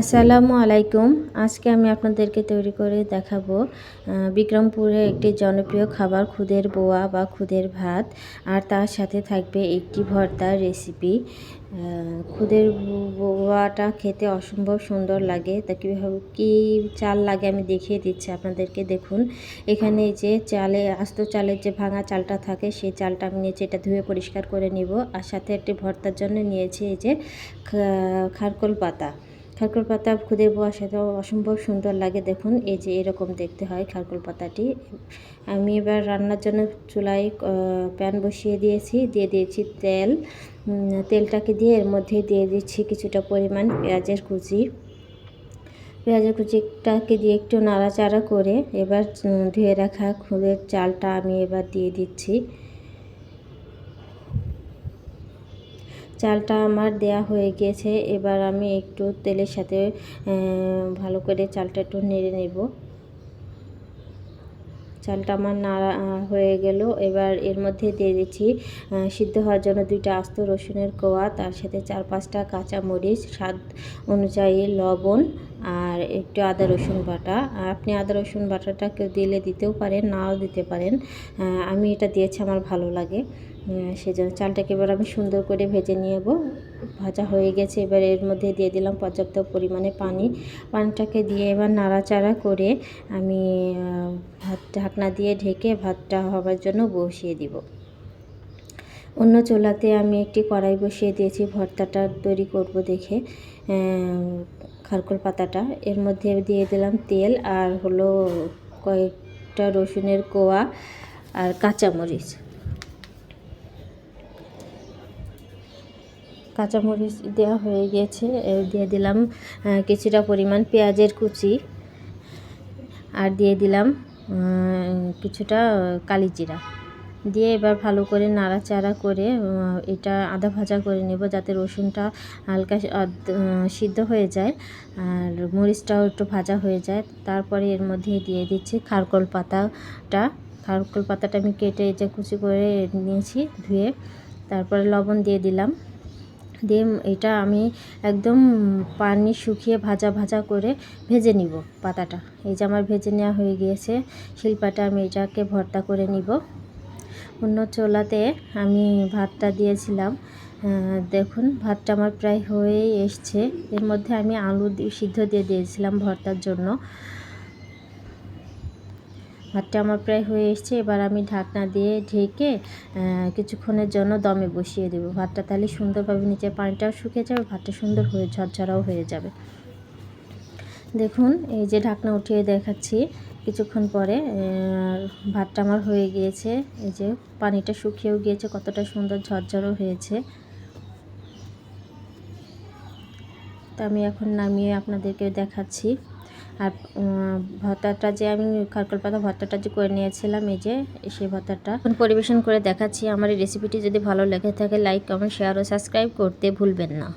আসসালামু আলাইকুম। আজকে আমি আপনাদেরকে তৈরি করে দেখাবো বিক্রমপুরে একটি জনপ্রিয় খাবার খুদের বোয়া বা খুদের ভাত, আর তার সাথে থাকবে একটি ভর্তার রেসিপি খুদের বোয়াটা খেতে অসম্ভব সুন্দর লাগে। তা কীভাবে, কী চাল লাগে আমি দেখিয়ে দিচ্ছি আপনাদেরকে। দেখুন, এখানে যে চালে, আস্ত চালের যে ভাঙা চালটা থাকে, সেই চালটা আমি নিয়েছি, এটা ধুয়ে পরিষ্কার করে নিব। আর সাথে একটি ভর্তার জন্য নিয়েছি এই যে খারকোল পাতা। খারকোল পাতা খুদে বোয়ার সাথে অসম্ভব সুন্দর লাগে দেখুন, এই যে এরকম দেখতে হয় খারকোল পাতাটি। আমি এবার রান্নার জন্য চুলায় প্যান বসিয়ে দিয়েছি, দিয়ে দিয়েছি তেল। তেলটাকে দিয়ে এর মধ্যে দিয়ে দিচ্ছি কিছুটা পরিমাণ পেঁয়াজের কুচি। পেঁয়াজের কুচিটাকে দিয়ে একটু নাড়াচাড়া করে এবার ধুয়ে রাখা খুদের চালটা আমি এবার দিয়ে দিচ্ছি। চালটা আমার দেয়া হয়ে গেছে। এবার আমি একটু তেলের সাথে ভালো করে চালটা একটু নেড়ে নেব। চালটা আমার নাড়া হয়ে গেল। এবার এর মধ্যে দিয়ে দিচ্ছি সিদ্ধ হওয়ার জন্য দুইটা আস্ত রসুনের কোয়া, তার সাথে চার পাঁচটা কাঁচা মরিচ স্বাদ অনুযায়ী লবণ আর একটু আদা রসুন বাটা। আপনি আদা রসুন বাটাটা কেউ দিলে দিতেও পারেন, নাও দিতে পারেন। আমি এটা দিয়েছি, আমার ভালো লাগে। সেজন্য চালটাকে এবার আমি সুন্দর করে ভেজে নেব। ভাজা হয়ে গেছে। এবার এর মধ্যে দিয়ে দিলাম পর্যাপ্ত পরিমাণে পানি। পানিটাকে দিয়ে এবার নাড়াচাড়া করে আমি ভাত ঢাকনা দিয়ে ঢেকে ভাতটা হবার জন্য বসিয়ে দিব। অন্য চোলাতে আমি একটি কড়াই বসিয়ে দিয়েছি। ভর্তাটা তৈরি করব দেখে খারকোল পাতাটা। এর মধ্যে দিয়ে দিলাম তেল আর হলো কয়েকটা রসুনের কোয়া আর কাঁচামরিচ। কাঁচামরিচ দেওয়া হয়ে এর দিয়ে দিলাম কিছুটা পরিমাণ পেঁয়াজের কুচি, আর দিয়ে দিলাম কিছুটা কালি জিরা। দিয়ে এবার ভালো করে নাড়াচাড়া করে এটা আদা ভাজা করে নেব যাতে রসুনটা হালকা সিদ্ধ হয়ে যায়, আর মরিচটাও একটু ভাজা হয়ে যায়। তারপরে এর মধ্যে দিয়ে দিচ্ছি খারকল পাতাটা। খারকল পাতাটা আমি কেটে যে কুচি করে নিয়েছি ধুয়ে, তারপরে লবণ দিয়ে দিলাম। দিয়ে এটা আমি একদম পানি শুকিয়ে ভাজা ভাজা করে ভেজে নিব পাতাটা। এই যে আমার ভেজে নেওয়া হয়ে গিয়েছে, শিল্পাটা আমি এটাকে ভর্তা করে নিব। অন্য চোলাতে আমি ভাতটা দিয়েছিলাম। দেখুন, ভাতটা আমার প্রায় হয়েই এসছে। এর মধ্যে আমি আলু সিদ্ধ দিয়ে দিয়েছিলাম ভর্তার জন্য। ভাতটা আমার প্রায় হয়ে এসছে। এবার আমি ঢাকনা দিয়ে ঢেকে কিছুক্ষণের জন্য দমে বসিয়ে দেবো। ভাতটা তাহলে সুন্দরভাবে নিচে পানিটাও শুকিয়ে যাবে, ভাতটা সুন্দর হয়ে ঝরঝরাও হয়ে যাবে। দেখুন, এই যে ঢাকনা উঠিয়ে দেখাচ্ছি। কিছুক্ষণ পরে ভাতটা আমার হয়ে গিয়েছে। এই যে পানিটা শুকিয়েও গিয়েছে, কতটা সুন্দর ঝরঝরও হয়েছে। তা আমি এখন নামিয়ে আপনাদেরকে দেখাচ্ছি। আর ভর্তাটা যে আমি খারকল পাতা ভর্তাটা যে করে নিয়েছিলাম, এই যে, সেই ভর্তাটা। পরিবেশন করে দেখাচ্ছি। আমার এই রেসিপিটি যদি ভালো লেগে থাকে লাইক কমেন্ট শেয়ার ও সাবস্ক্রাইব করতে ভুলবেন না।